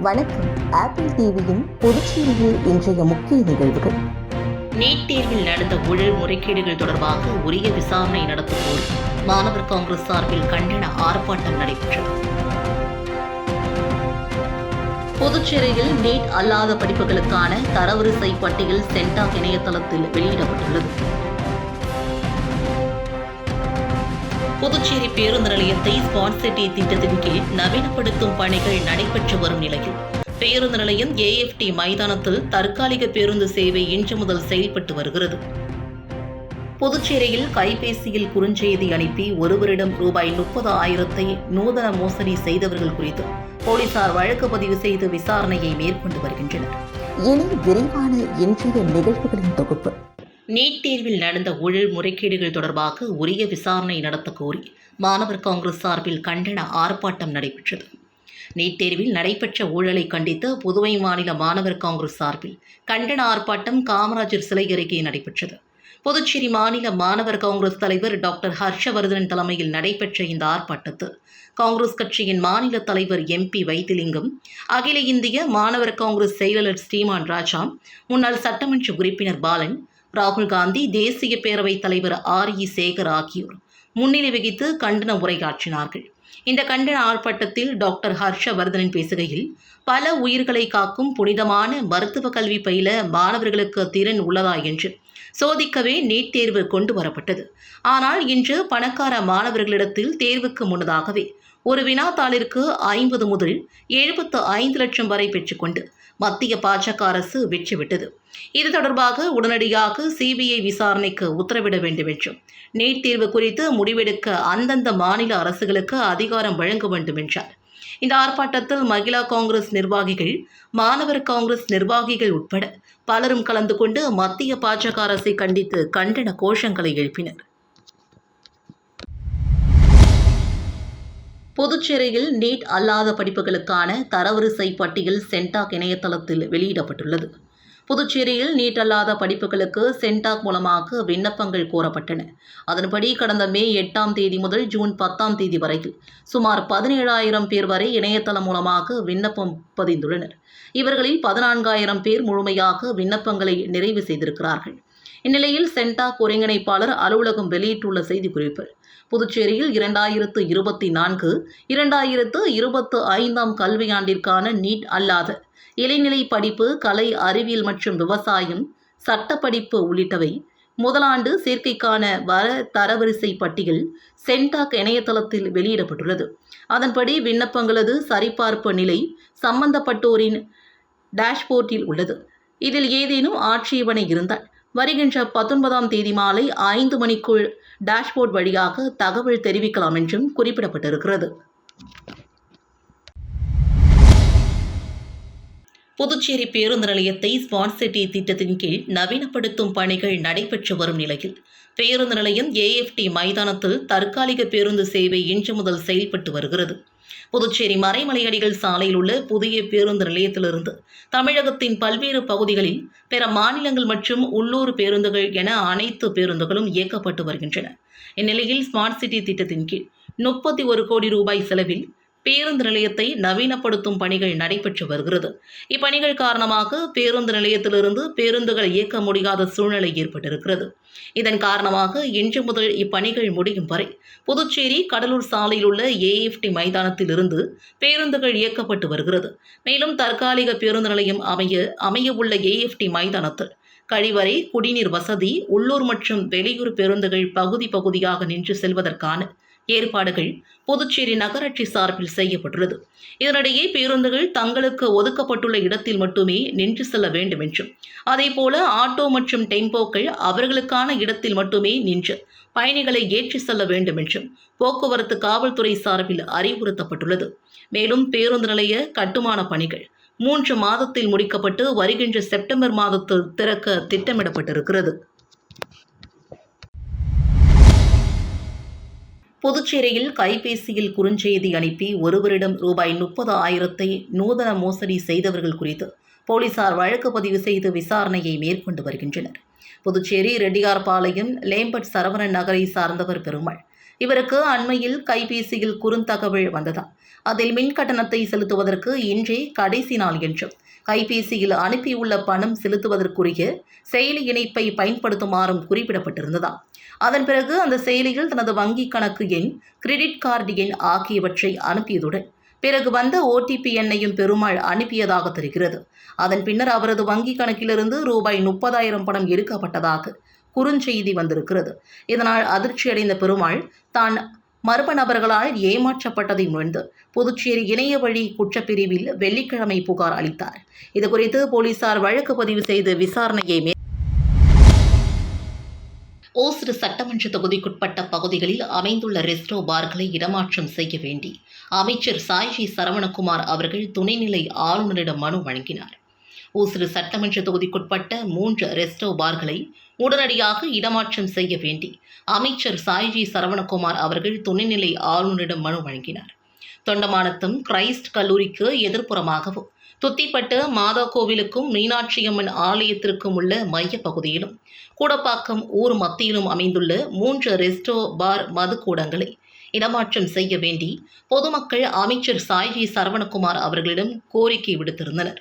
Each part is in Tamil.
வணக்கம். ஆப்பிள் டிவியின் புதுச்சேரியில் இன்றைய முக்கிய நிகழ்வுகள். நீட் தேர்வில் நடந்த ஊழல் முறைகேடுகள் தொடர்பாக உரிய விசாரணை நடத்தும் மாணவர் காங்கிரஸ் சார்பில் கண்டன ஆர்ப்பாட்டம் நடைபெற்றது. புதுச்சேரியில் நீட் அல்லாத படிப்புகளுக்கான தரவரிசை பட்டியல் சென்டாக் இணையதளத்தில் வெளியிடப்பட்டுள்ளது. புதுச்சேரி பேருந்து நிலையத்தை ஸ்மார்ட் சிட்டி திட்டத்தின் கீழ் நவீனப்படுத்தும் பணிகள் நடைபெற்று வரும் நிலையில். பேருந்து நிலையம் ஏஎஃப்டி மைதானத்தில் தற்காலிக பேருந்து சேவை இன்று முதல் செயல்பட்டு வருகிறது. புதுச்சேரியில் கைபேசியில் குறுஞ்செய்தி அனுப்பி ஒருவரிடம் ரூபாய் முப்பது ஆயிரத்தை நூதன மோசடி செய்தவர்கள் குறித்து போலீசார் வழக்கு பதிவு செய்து விசாரணையை மேற்கொண்டு வருகின்றனர். இனி விரைவான இன்றைய நிகழ்வுகளின் தொகுப்பு. நீட் தேர்வில் நடந்த ஊழல் முறைகேடுகள் தொடர்பாக உரிய விசாரணை நடத்த கோரி மாணவர் காங்கிரஸ் சார்பில் கண்டன ஆர்ப்பாட்டம் நடைபெற்றது. நீட் தேர்வில் நடைபெற்ற ஊழலை கண்டித்து புதுவை மாநில மாணவர் காங்கிரஸ் சார்பில் கண்டன ஆர்ப்பாட்டம் காமராஜர் சிலை அருகே நடைபெற்றது. புதுச்சேரி மாநில மாணவர் காங்கிரஸ் தலைவர் டாக்டர் ஹர்ஷவர்தன் தலைமையில் நடைபெற்ற இந்த ஆர்ப்பாட்டத்தில் காங்கிரஸ் கட்சியின் மாநில தலைவர் எம்பி வைத்திலிங்கம் அகில இந்திய மாணவர் காங்கிரஸ் செயலாளர் ஸ்ரீமான் ராஜா முன்னாள் சட்டமன்ற உறுப்பினர் பாலன் ராகுல் காந்தி தேசிய பேரவைத் தலைவர் ஆர் இ சேகர் ஆகியோர் முன்னிலை வகித்து கண்டன உரையாற்றினார்கள். இந்த கண்டன ஆர்ப்பாட்டத்தில் டாக்டர் ஹர்ஷவர்தனன் பேசுகையில் பல உயிர்களை காக்கும் புனிதமான மருத்துவ கல்வி பயில மாணவர்களுக்கு திறன் உள்ளதா என்று சோதிக்கவே நீட் தேர்வு கொண்டு வரப்பட்டது. ஆனால் இன்று பணக்கார மாணவர்களிடத்தில் தேர்வுக்கு முன்னதாகவே ஒரு வினாத்தாளிற்கு ஐம்பது முதல் எழுபத்து ஐந்து லட்சம் வரை பெற்றுக்கொண்டு மத்திய பாஜக அரசு வெற்றிவிட்டது இது தொடர்பாக உடனடியாக சிபிஐ விசாரணைக்கு உத்தரவிட வேண்டும் என்றும் நீட் தேர்வு குறித்து முடிவெடுக்க அந்தந்த மாநில அரசுகளுக்கு அதிகாரம் வழங்க வேண்டும் என்றார். இந்த ஆர்ப்பாட்டத்தில் மகிழா காங்கிரஸ் நிர்வாகிகள் மாணவர் காங்கிரஸ் நிர்வாகிகள் உட்பட பலரும் கலந்து கொண்டு மத்திய பாஜக அரசை கண்டித்து கண்டன கோஷங்களை எழுப்பினர். புதுச்சேரியில் நீட் அல்லாத படிப்புகளுக்கான தரவரிசை பட்டியல் சென்டாக் இணையதளத்தில் வெளியிடப்பட்டுள்ளது. புதுச்சேரியில் நீட் அல்லாத படிப்புகளுக்கு சென்டாக் மூலமாக விண்ணப்பங்கள் கோரப்பட்டன. அதன்படி கடந்த மே எட்டாம் தேதி முதல் ஜூன் பத்தாம் தேதி வரையில் சுமார் பதினேழாயிரம் பேர் வரை இணையதளம் மூலமாக விண்ணப்பம் பதிந்துள்ளனர். இவர்களில் பதினான்காயிரம் பேர் முழுமையாக விண்ணப்பங்களை நிறைவு செய்திருக்கிறார்கள். இந்நிலையில் சென்டாக் ஒருங்கிணைப்பாளர் அலுவலகம் வெளியிட்டுள்ள செய்திக்குறிப்பில் புதுச்சேரியில் இரண்டாயிரத்து இருபத்தி நான்கு இரண்டாயிரத்து இருபத்து ஐந்தாம் கல்வியாண்டிற்கான நீட் அல்லாத இளைநிலை படிப்பு கலை அறிவியல் மற்றும் விவசாயம் சட்டப்படிப்பு உள்ளிட்டவை முதலாண்டு சேர்க்கைக்கான வர தரவரிசை பட்டியல் சென்டாக் இணையதளத்தில் வெளியிடப்பட்டுள்ளது. அதன்படி விண்ணப்பங்களது சரிபார்ப்பு நிலை சம்பந்தப்பட்டோரின் டேஷ்போர்ட்டில் உள்ளது. இதில் ஏதேனும் ஆட்சேபனை இருந்தால் வருகின்ற பத்தொன்பதாம் தேதி மாலை ஐந்து மணிக்குள் டேஷ்போர்ட் வழியாக தகவல் தெரிவிக்கலாம் என்றும் குறிப்பிடப்பட்டிருக்கிறது. புதுச்சேரி பேருந்து நிலையத்தை ஸ்மார்ட் சிட்டி திட்டத்தின் கீழ் நவீனப்படுத்தும் பணிகள் நடைபெற்று வரும் நிலையில் பேருந்து நிலையம் ஏஎஃப்டி மைதானத்தில் தற்காலிக பேருந்து சேவை இன்று முதல் செயல்பட்டு வருகிறது. புதுச்சேரி மறைமலையடிகள் சாலையில் உள்ள புதிய பேருந்து நிலையத்திலிருந்து தமிழகத்தின் பல்வேறு பகுதிகளில் பிற மாநிலங்கள் மற்றும் உள்ளூர் பேருந்துகள் என அனைத்து பேருந்துகளும் இயக்கப்பட்டு வருகின்றன. இந்நிலையில் ஸ்மார்ட் சிட்டி திட்டத்தின் கீழ் முப்பத்தி ஒரு கோடி ரூபாய் செலவில் பேருந்து நிலையத்தை நவீனப்படுத்தும் பணிகள் நடைபெற்று வருகிறது. இப்பணிகள் காரணமாக பேருந்து நிலையத்திலிருந்து பேருந்துகள் இயக்க முடியாத சூழ்நிலை ஏற்பட்டிருக்கிறது. இதன் காரணமாக இன்று முதல் இப்பணிகள் முடியும் வரை புதுச்சேரி கடலூர் சாலையில் உள்ள ஏஎஃப்டி மைதானத்தில் இருந்து பேருந்துகள் இயக்கப்பட்டு வருகிறது. மேலும் தற்காலிக பேருந்து நிலையம் அமைய அமைய உள்ள ஏஎஃப்டி மைதானத்தில் கழிவறை குடிநீர் வசதி உள்ளூர் மற்றும் வெளியூர் பேருந்துகள் பகுதி பகுதியாக நின்று செல்வதற்கான ஏற்பாடுகள் புதுச்சேரி நகராட்சி சார்பில் செய்யப்பட்டுள்ளது. இதனிடையே பேருந்துகள் தங்களுக்கு ஒதுக்கப்பட்டுள்ள இடத்தில் மட்டுமே நின்று செல்ல வேண்டும் என்றும் அதேபோல ஆட்டோ மற்றும் டெம்போக்கள் அவர்களுக்கான இடத்தில் மட்டுமே நின்று பயணிகளை ஏற்றி செல்ல வேண்டும் என்றும் போக்குவரத்து காவல்துறை சார்பில் அறிவுறுத்தப்பட்டுள்ளது. மேலும் பேருந்து நிலைய கட்டுமான பணிகள் மூன்று மாதத்தில் முடிக்கப்பட்டு வருகின்ற செப்டம்பர் மாதத்தில் திறக்க திட்டமிடப்பட்டிருக்கிறது. புதுச்சேரியில் கைபேசியில் குறுஞ்செய்தி அனுப்பி ஒருவரிடம் ரூபாய் முப்பது ஆயிரத்தை நூதன மோசடி செய்தவர்கள் குறித்து போலீசார் வழக்கு பதிவு செய்து விசாரணையை மேற்கொண்டு வருகின்றனர். புதுச்சேரி ரெட்டியார்பாளையம் லேம்பட் சரவணன் நகரை சார்ந்தவர் பெருமாள். இவருக்கு அண்மையில் கைபேசியில் குறுந்தகவல் வந்ததா அதில் மின் கட்டணத்தை செலுத்துவதற்கு இன்றே கடைசி நாள் என்றும் கைபேசியில் அனுப்பியுள்ள பணம் செலுத்துவதற்குரிய செயலி இணைப்பை பயன்படுத்துமாறும் குறிப்பிடப்பட்டிருந்ததாம். அதன் பிறகு அந்த செயலியில் தனது வங்கி கணக்கு எண் கிரெடிட் கார்டு எண் ஆகியவற்றை அனுப்பியதுடன் பிறகு வந்த ஓடிபி எண்ணையும் பெருமாள் அனுப்பியதாக தெரிகிறது. அதன் பின்னர் அவரது வங்கி கணக்கிலிருந்து ரூபாய் முப்பதாயிரம் பணம் எடுக்கப்பட்டதாக குறுஞ்செய்தி வந்திருக்கிறது. இதனால் அதிர்ச்சியடைந்த பெருமாள் தான் மர்ம நபர்களால் ஏமாற்றப்பட்டதை உணர்ந்து புதுச்சேரி இணைய வழி குற்றப்பிரிவில் வெள்ளிக்கிழமை புகார் அளித்தார். இதுகுறித்து போலீசார் வழக்கு பதிவு செய்து விசாரணையை மே ஓசிறு சட்டமன்ற தொகுதிக்குட்பட்ட பகுதிகளில் அமைந்துள்ள ரெஸ்டோ பார்களை இடமாற்றம் செய்ய வேண்டி அமைச்சர் சாய்ஜி சரவணகுமார் அவர்கள் துணைநிலை ஆளுநரிடம் மனு வழங்கினார். ஊசுறு சட்டமன்ற தொகுதிக்குட்பட்ட மூன்று ரெஸ்டோ பார்களை உடனடியாக இடமாற்றம் செய்ய வேண்டி அமைச்சர் சாய்ஜி சரவணகுமார் அவர்கள் துணைநிலை ஆளுநரிடம் மனு வழங்கினார். தொண்டமானத்தும் கிரைஸ்ட் கல்லூரிக்கு எதிர்ப்புறமாகவும் துத்திப்பட்டு மாதா கோவிலுக்கும் மீனாட்சியம்மன் ஆலயத்திற்கும் உள்ள மைய பகுதியிலும் கூடப்பாக்கம் ஊர் மத்தியிலும் அமைந்துள்ள மூன்று ரெஸ்டோ பார் மதுக்கூடங்களை இடமாற்றம் செய்ய வேண்டி பொதுமக்கள் அமைச்சர் சாய்ஜி சரவணகுமார் அவர்களிடம் கோரிக்கை விடுத்திருந்தனர்.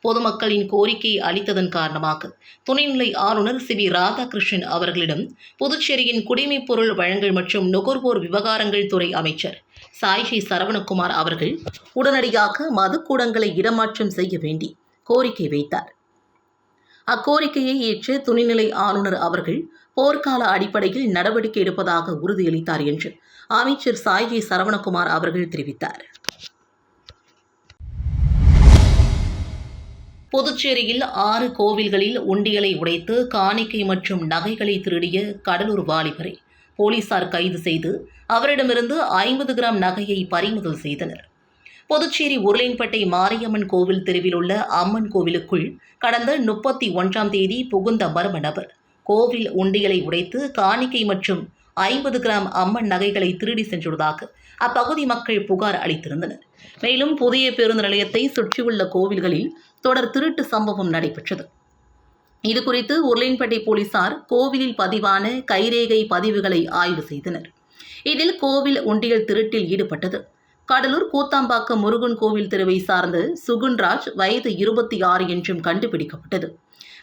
பொதுமக்களின் கோரிக்கை அளித்ததன் காரணமாக துணைநிலை ஆளுநர் சி வி ராதாகிருஷ்ணன் அவர்களிடம் புதுச்சேரியின் குடிமைப் பொருள் வழங்கல் மற்றும் நுகர்வோர் விவகாரங்கள் துறை அமைச்சர் சாய்ஷி சரவணகுமார் அவர்கள் உடனடியாக மதுக்கூடங்களை இடமாற்றம் செய்ய வேண்டி கோரிக்கை வைத்தார். அக்கோரிக்கையை ஏற்று துணைநிலை ஆளுநர் அவர்கள் போர்க்கால அடிப்படையில் நடவடிக்கை எடுப்பதாக உறுதியளித்தார் என்று அமைச்சர் சாய்ஜி சரவணகுமார் அவர்கள் தெரிவித்தார். புதுச்சேரியில் ஆறு கோவில்களில் உண்டியலை உடைத்து காணிக்கை மற்றும் நகைகளை திருடிய கடலூர் வாலிபரை போலீசார் கைது செய்து அவரிடமிருந்து ஐம்பது கிராம் நகையை பறிமுதல் செய்தனர். புதுச்சேரி உருளைன்பட்டை மாரியம்மன் கோவில் தெருவில் உள்ள அம்மன் கோவிலுக்குள் கடந்த முப்பத்தி ஒன்றாம் தேதி புகுந்த மர்ம நபர் கோவில் உண்டியலை உடைத்து காணிக்கை மற்றும் ஐம்பது கிராம் அம்மன் நகைகளை திருடி சென்றுள்ளதாக அப்பகுதி மக்கள் புகார் அளித்திருந்தனர். மேலும் புதிய பேருந்து நிலையத்தை சுற்றியுள்ள கோவில்களில் தொடர் திருட்டு சம்பவம் நடைபெற்றது. இது குறித்து உருளைன்பேட்டை போலீசார் கோவிலில் பதிவான கைரேகை பதிவுகளை ஆய்வு செய்தனர். இதில் கோவில் உண்டியல் திருட்டில் ஈடுபட்டது. கடலூர் கூத்தாம்பாக்கம் முருகன் கோவில் தெருவை சார்ந்த சுகுன்ராஜ் வயது இருபத்தி ஆறு என்றும் கண்டுபிடிக்கப்பட்டது.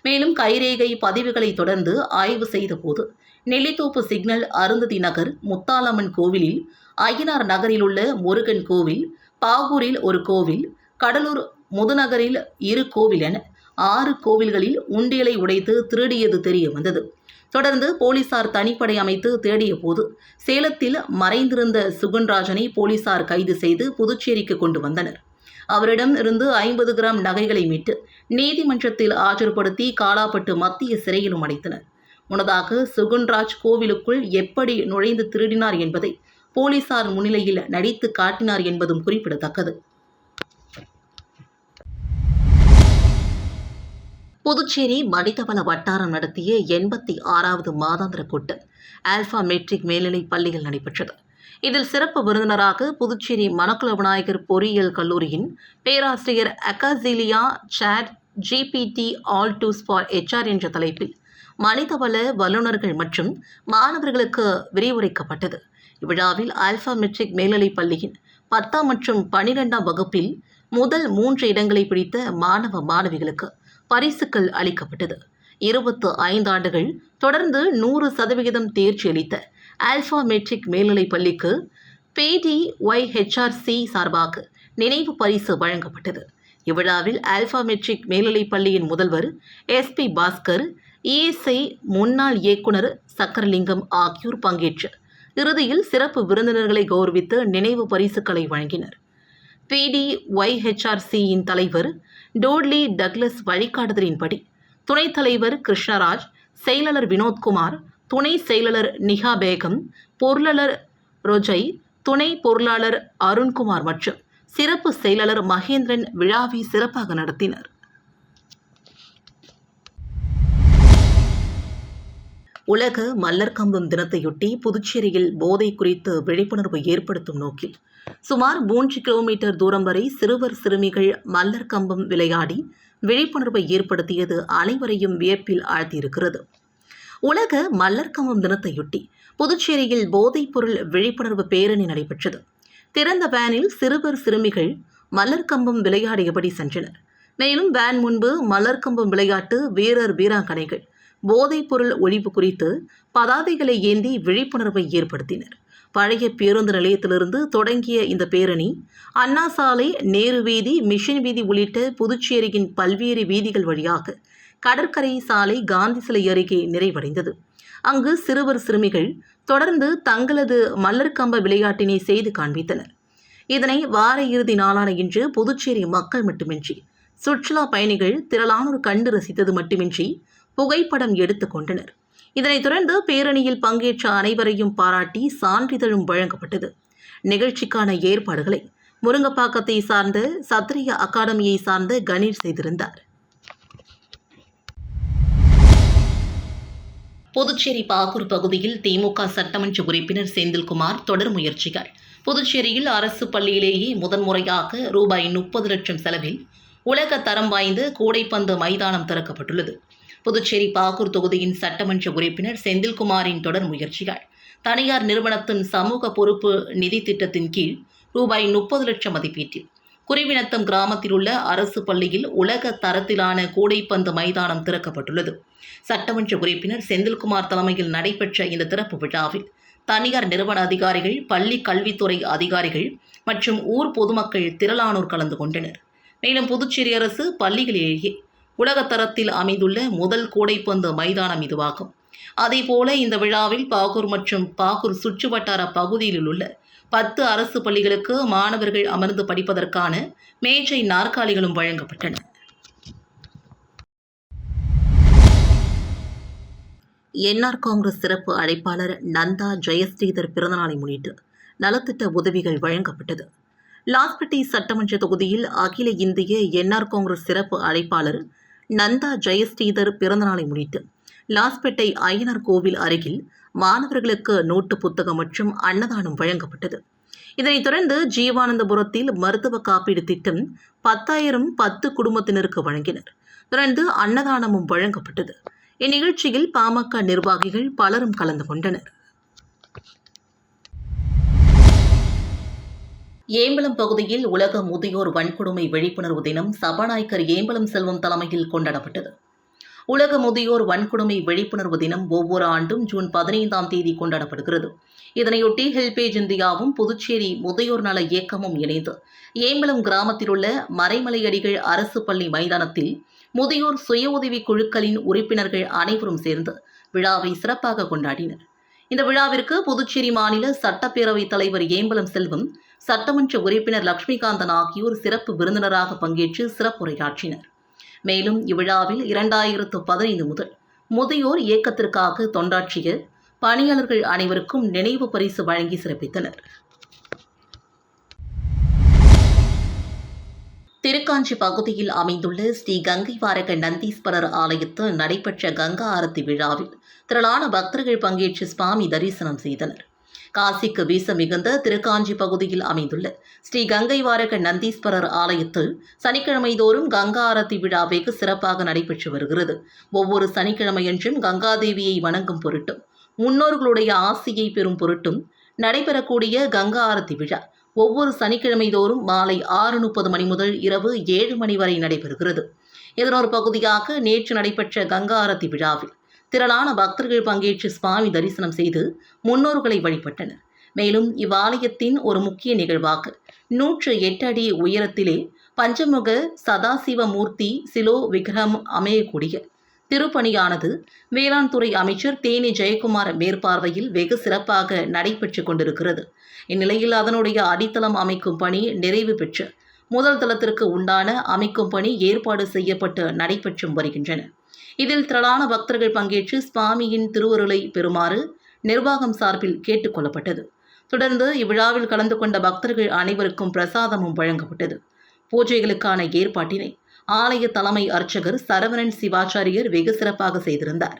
மேலும் கைரேகை பதிவுகளை தொடர்ந்து ஆய்வு செய்தபோது நெல்லித்தோப்பு சிக்னல் அருந்ததி நகர் முத்தாலம்மன் கோவிலில் அய்யனார் நகரில் உள்ள முருகன் கோவில் பாகூரில் ஒரு கோவில் கடலூர் முதுநகரில் இரு கோவில் ஆறு கோவில்களில் உண்டியலை உடைத்து திருடியது தெரிய வந்தது. தொடர்ந்து போலீசார் தனிப்படை அமைத்து தேடிய போது சேலத்தில் மறைந்திருந்த சுகன்ராஜனை போலீசார் கைது செய்து புதுச்சேரிக்கு கொண்டு வந்தனர். அவரிடம் இருந்து ஐம்பது கிராம் நகைகளை மீட்டு நீதிமன்றத்தில் ஆஜர்படுத்தி காலாப்பட்டு மத்திய சிறையிலும் அடைத்தனர். முன்னதாக சுகுன்ராஜ் கோவிலுக்குள் எப்படி நுழைந்து திருடினார் என்பதை போலீசார் முன்னிலையில் நடித்து காட்டினார் என்பதும் குறிப்பிடத்தக்கது. புதுச்சேரி மனிதவள வட்டாரம் நடத்திய எண்பத்தி ஆறாவது மாதாந்திர கூட்டம் ஆல்பா மெட்ரிக் மேல்நிலைப் பள்ளியில் நடைபெற்றது. இதில் சிறப்பு விருந்தினராக புதுச்சேரி மணக்குள விநாயகர் பொறியியல் கல்லூரியின் பேராசிரியர் அகாசிலியா chat GPT all dos for HR என்ற தலைப்பில் மனிதவள வல்லுநர்கள் மற்றும் மாணவர்களுக்கு விரிவுரைக்கப்பட்டது. இவ்விழாவில் ஆல்பா மெட்ரிக் மேல்நிலைப் பள்ளியின் பத்தாம் மற்றும் பனிரெண்டாம் வகுப்பில் முதல் மூன்று இடங்களை பிடித்த மாணவ மாணவிகளுக்கு பரிசுகள் அளிக்கப்பட்டது. இருபத்து ஐந்து ஆண்டுகள் தொடர்ந்து நூறு சதவிகிதம் தேர்ச்சி அளித்த ஆல்பா மெட்ரிக் மேல்நிலைப் பள்ளிக்கு பிடி ஒய்ஹெச்ஆர்சி சார்பாக நினைவு பரிசு வழங்கப்பட்டது. இவ்விழாவில் ஆல்பா மெட்ரிக் மேல்நிலைப் பள்ளியின் முதல்வர் எஸ்பி பாஸ்கர் இஎஸ்ஐ முன்னாள் இயக்குனர் சக்கரலிங்கம் ஆகியோர் பங்கேற்று இறுதியில் சிறப்பு விருந்தினர்களை கௌரவித்து நினைவு பரிசுகளை வழங்கினர். பிடி ஒய்ஹெச்ஆர்சியின் தலைவர் டோட்லி டக்ளஸ் வழிகாட்டுதலின்படி துணைத் தலைவர் கிருஷ்ணராஜ் செயலாளர் வினோத்குமார் துணை செயலாளர் நிகா பேகம் பொருளாளர் ரொஜை துணை பொருளாளர் அருண்குமார் மற்றும் சிறப்பு செயலாளர் மகேந்திரன் விழாவை சிறப்பாக நடத்தினர். உலக மல்லர் கம்பம் தினத்தையொட்டி புதுச்சேரியில் போதை குறித்து விழிப்புணர்வு ஏற்படுத்தும் நோக்கில் சுமார் மூன்று கிலோமீட்டர் தூரம் வரை சிறுவர் சிறுமிகள் மல்லர் கம்பம் விளையாடி விழிப்புணர்வை ஏற்படுத்தியது அனைவரையும் வியப்பில் ஆழ்த்தியிருக்கிறது. உலக மல்லர் கம்பம் தினத்தையொட்டி புதுச்சேரியில் போதைப்பொருள் விழிப்புணர்வு பேரணி நடைபெற்றது. திறந்த வேனில் சிறுவர் சிறுமிகள் மலர்கம்பம் விளையாடியபடி சென்றனர். மேலும் வேன் முன்பு மலர்கம்பம் விளையாட்டு வீரர் வீராங்கனைகள் போதைப்பொருள் ஒழிப்பு குறித்து பதாதைகளை ஏந்தி விழிப்புணர்வை ஏற்படுத்தினர். பழைய பேருந்து நிலையத்திலிருந்து தொடங்கிய இந்த பேரணி அண்ணா சாலை நேரு வீதி மிஷன் வீதி உள்ளிட்ட புதுச்சேரியின் பல்வேறு வீதிகள் வழியாக கடற்கரை சாலை காந்தி சிலை அருகே நிறைவடைந்தது. அங்கு சிறுவர் சிறுமிகள் தொடர்ந்து தங்களது மலர்கம்ப விளையாட்டினை செய்து காண்பித்தனர். இதனை வார இறுதி நாளான இன்று புதுச்சேரி மக்கள் மட்டுமின்றி சுற்றுலா பயணிகள் திரளானோர் கண்டு ரசித்தது மட்டுமின்றி புகைப்படம் எடுத்துக் கொண்டனர். இதனைத் தொடர்ந்து பேரணியில் பங்கேற்ற அனைவரையும் பாராட்டி சான்றிதழும் வழங்கப்பட்டது. நிகழ்ச்சிக்கான ஏற்பாடுகளை முருங்கப்பாக்கத்தை சார்ந்த சத்ரிய அகாடமியை சார்ந்த கணேஷ் செய்திருந்தார். புதுச்சேரி பாகூர் பகுதியில் திமுக சட்டமன்ற உறுப்பினர் செந்தில்குமார் தொடர் முயற்சிகள். புதுச்சேரியில் அரசு பள்ளியிலேயே முதன்முறையாக ரூபாய் முப்பது லட்சம் செலவில் உலக தரம் வாய்ந்த கூடைப்பந்து மைதானம் திறக்கப்பட்டுள்ளது. புதுச்சேரி பாகூர் தொகுதியின் சட்டமன்ற உறுப்பினர் செந்தில்குமாரின் தொடர் முயற்சிகள். தனியார் நிறுவனத்தின் சமூக பொறுப்பு நிதி திட்டத்தின் கீழ் ரூபாய் முப்பது லட்சம் மதிப்பீட்டில். குருவினத்தம் கிராமத்தில் உள்ள அரசு பள்ளியில் உலக தரத்திலான கூடைப்பந்து மைதானம் திறக்கப்பட்டுள்ளது. சட்டமன்ற உறுப்பினர் செந்தில்குமார் தலைமையில் நடைபெற்ற இந்த திறப்பு விழாவில் தனியார் நிறுவன அதிகாரிகள் பள்ளி கல்வித்துறை அதிகாரிகள் மற்றும் ஊர் பொதுமக்கள் திரளானோர் கலந்து கொண்டனர். மேலும் புதுச்சேரி அரசு பள்ளிகளிலேயே உலகத்தரத்தில் அமைந்துள்ள முதல் கூடைப்பந்து மைதானம் இதுவாகும். அதேபோல இந்த விழாவில் பாகூர் மற்றும் பாகூர் சுற்றுவட்டார பகுதியில் உள்ள பத்து அரசு பள்ளிகளுக்கு மாணவர்கள் அமர்ந்து படிப்பதற்கான மேஜை நாற்காலிகளும் வழங்கப்பட்டன. என்ஆர் காங்கிரஸ் சிறப்பு அழைப்பாளர் நந்தா ஜெயஸ்ரீதர் பிறந்தநாளை முன்னிட்டு நலத்திட்ட உதவிகள் வழங்கப்பட்டது. லாஸ்பேட்டை சட்டமன்ற தொகுதியில் அகில இந்திய என்ஆர் காங்கிரஸ் சிறப்பு அழைப்பாளர் நந்தா ஜெயஸ்ரீதர் பிறந்தநாளை முன்னிட்டு லாஸ்பேட்டை ஐயனார் கோவில் அருகில் மாணவர்களுக்கு நோட்டு புத்தகம் மற்றும் அன்னதானம் வழங்கப்பட்டது. இதனைத் தொடர்ந்து ஜீவானந்தபுரத்தில் மருத்துவ காப்பீடு திட்டம் பத்தாயிரம் பத்து குடும்பத்தினருக்கு வழங்கினர். தொடர்ந்து அன்னதானமும் வழங்கப்பட்டது. இந்நிகழ்ச்சியில் பாமக நிர்வாகிகள் பலரும் கலந்து கொண்டனர். ஏம்பலம் பகுதியில் உலக முதியோர் வன்கொடுமை விழிப்புணர்வு தினம் சபாநாயகர் ஏம்பலம் செல்வம் தலைமையில் கொண்டாடப்பட்டது. உலக முதியோர் வன்கொடுமை விழிப்புணர்வு தினம் ஒவ்வொரு ஆண்டும் ஜூன் பதினைந்தாம் தேதி கொண்டாடப்படுகிறது. இதனையொட்டி ஹெல்பேஜ் இந்தியாவும் புதுச்சேரி முதியோர் நல இயக்கமும் இணைந்து ஏம்பலம் கிராமத்தில் உள்ள மறைமலையடிகள் அரசு பள்ளி மைதானத்தில் முதியோர் சுய உதவி குழுக்களின் உறுப்பினர்கள் அனைவரும் சேர்ந்து விழாவை சிறப்பாக கொண்டாடினர். இந்த விழாவிற்கு புதுச்சேரி மாநில சட்டப்பேரவைத் தலைவர் ஏம்பலம் செல்வம் சட்டமன்ற உறுப்பினர் லட்சுமிகாந்தன் ஆகியோர் சிறப்பு விருந்தினராக பங்கேற்று சிறப்புரையாற்றினர் மேலும் இவ்விழாவில் இரண்டாயிரத்து பதினைந்து முதல் முதியோர் இயக்கத்திற்காக தொண்டாற்றிய பணியாளர்கள் அனைவருக்கும் நினைவு பரிசு வழங்கி சிறப்பித்தனர். திருக்காஞ்சி பகுதியில் அமைந்துள்ள ஸ்ரீ கங்கை வாரக நந்தீஸ்வரர் ஆலயத்தில் நடைபெற்ற கங்கா ஆரத்தி விழாவில் திரளான பக்தர்கள் பங்கேற்று சுவாமி தரிசனம் செய்தனர். காசிக்கு வீச மிகுந்த திருக்காஞ்சி பகுதியில் அமைந்துள்ள ஸ்ரீ கங்கை வாரக நந்தீஸ்வரர் ஆலயத்தில் சனிக்கிழமை தோறும் கங்கா ஆரத்தி விழா வெகு சிறப்பாக நடைபெற்று வருகிறது. ஒவ்வொரு சனிக்கிழமையன்றும் கங்காதேவியை வணங்கும் பொருட்டும் முன்னோர்களுடைய ஆசியை பெறும் பொருட்டும் நடைபெறக்கூடிய கங்கா ஆரத்தி விழா ஒவ்வொரு சனிக்கிழமை தோறும் மாலை ஆறு முப்பது மணி முதல் இரவு ஏழு மணி வரை நடைபெறுகிறது. இதனொரு பகுதியாக நேற்று நடைபெற்ற கங்கா ஆரத்தி விழாவில் திரளான பக்தர்கள் பங்கேற்று சுவாமி தரிசனம் செய்து முன்னோர்களை வழிபட்டனர். மேலும் இவ்வாலயத்தின் ஒரு முக்கிய நிகழ்வாக நூற்று எட்டு அடி உயரத்திலே பஞ்சமுக சதாசிவ மூர்த்தி சிலோ விக்ரம் அமையக்கூடிய திருப்பணியானது வேளாண் துறை அமைச்சர் தேனி ஜெயக்குமார் மேற்பார்வையில் வெகு சிறப்பாக நடைபெற்று கொண்டிருக்கிறது. இந்நிலையில் அதனுடைய அடித்தளம் அமைக்கும் பணி நிறைவு பெற்று முதல் தளத்திற்கு உண்டான அமைக்கும் பணி ஏற்பாடு செய்யப்பட்டு நடைபெற்றும் வருகின்றன. இதில் திரளான பக்தர்கள் பங்கேற்று சுவாமியின் திருவருளை பெறுமாறு நிர்வாகம் சார்பில் கேட்டுக்கொள்ளப்பட்டது தொடர்ந்து இவ்விழாவில் கலந்து கொண்ட பக்தர்கள் அனைவருக்கும் பிரசாதமும் வழங்கப்பட்டது. பூஜைகளுக்கான ஏற்பாட்டினை ஆலய தலைமை அர்ச்சகர் சரவணன் சிவாச்சாரியர் வெகு சிறப்பாக செய்திருந்தார்.